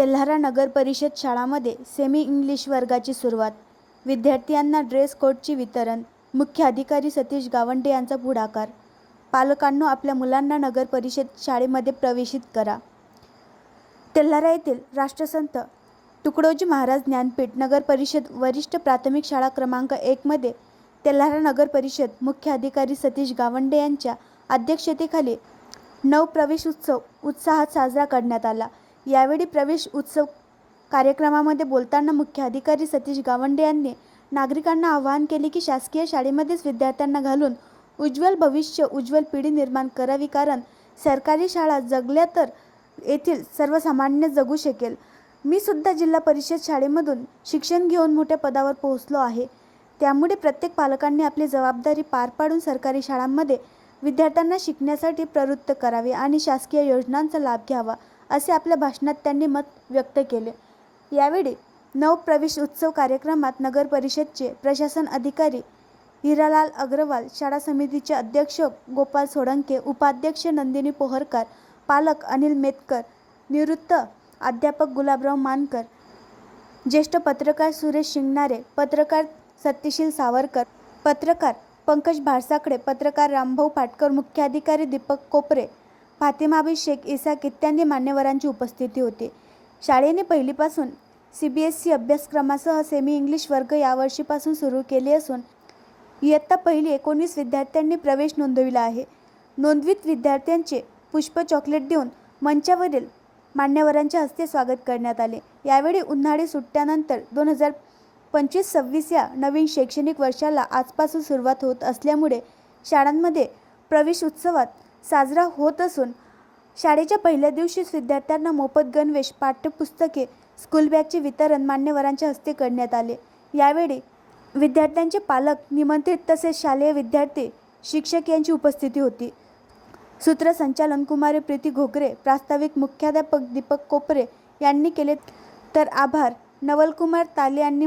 तेल्हारा नगर परिषद शाळामध्ये semi English वर्गाची सुरुवात. विद्यार्थ्यांना ड्रेस कोडची वितरण. मुख्य अधिकारी सतीश गावंडे यांचा पुढाकार. पालकांनो आपल्या मुलांना नगर परिषद शाळेमध्ये प्रवेशित करा. तेल्हारा येथील राष्ट्रसंत तुकडोजी महाराज ज्ञानपीठ नगर परिषद वरिष्ठ प्राथमिक शाळा क्रमांक एकमध्ये तेल्हारा नगर परिषद मुख्य अधिकारी सतीश गावंडे यांच्या अध्यक्षतेखाली नऊ प्रवेश उत्सव उत्साहात साजरा करण्यात आला. यावेळी प्रवेश उत्सव कार्यक्रमामध्ये बोलताना मुख्य अधिकारी सतीश गावंडे यांनी नागरिकांना आवाहन केले की शासकीय शाळेमध्येच विद्यार्थ्यांना घालून उज्ज्वल भविष्य उज्ज्वल पिढी निर्माण करावी कारण सरकारी शाळा जगल्या तर येथील सर्वसामान्य जगू शकेल. मी सुद्धा जिल्हा परिषद शाळेमधून शिक्षण घेऊन मोठ्या पदावर पोहोचलो आहे. त्यामुळे प्रत्येक पालकांनी आपली जबाबदारी पार पाडून सरकारी शाळांमध्ये विद्यार्थ्यांना शिकण्यासाठी प्रवृत्त करावे आणि शासकीय योजनांचा लाभ घ्यावा. असे आपल्या भाषणात त्यांनी मत व्यक्त केले. यावेळी नवप्रवेश उत्सव कार्यक्रमात नगर परिषदचे प्रशासन अधिकारी हिरालाल अग्रवाल शाळा समितीचे अध्यक्ष गोपाल सोडंके उपाध्यक्ष नंदिनी पोहरकर पालक अनिल मेतकर निवृत्त अध्यापक गुलाबराव मानकर ज्येष्ठ पत्रकार सुरेश शिंगणारे पत्रकार सत्यशील सावरकर पत्रकार पंकज भारसाकडे पत्रकार रामभाऊ पाटकर मुख्याधिकारी दीपक कोपरे फातिमाबी शेख इसाक इत्यादी मान्यवरांची उपस्थिती होती? शाळेने पहिलीपासून सी बी एस ई अभ्यासक्रमासह सेमी इंग्लिश वर्ग यावर्षीपासून सुरू केले असून इयत्ता पहिली एकोणीस विद्यार्थ्यांनी प्रवेश नोंदविला आहे. नोंदवित विद्यार्थ्यांचे पुष्प चॉकलेट देऊन मंचावरील मान्यवरांच्या हस्ते स्वागत करण्यात आले. यावेळी उन्हाळी सुट्ट्यानंतर दोन हजार पंचवीस सव्वीस या नवीन शैक्षणिक वर्षाला आजपासून सुरुवात होत असल्यामुळे शाळांमध्ये प्रवेश उत्सवात साजरा होत असून शाळेच्या पहिल्या दिवशीच विद्यार्थ्यांना मोफत गणवेश पाठ्यपुस्तके स्कूल बॅगचे वितरण मान्यवरांच्या हस्ते करण्यात आले. यावेळी विद्यार्थ्यांचे पालक निमंत्रित तसेच शालेय विद्यार्थी शिक्षक यांची उपस्थिती होती. सूत्रसंचालन कुमारी प्रीती घोगरे प्रास्ताविक मुख्याध्यापक दीपक कोपरे यांनी केले तर आभार. नवलकुमार ताले यांनी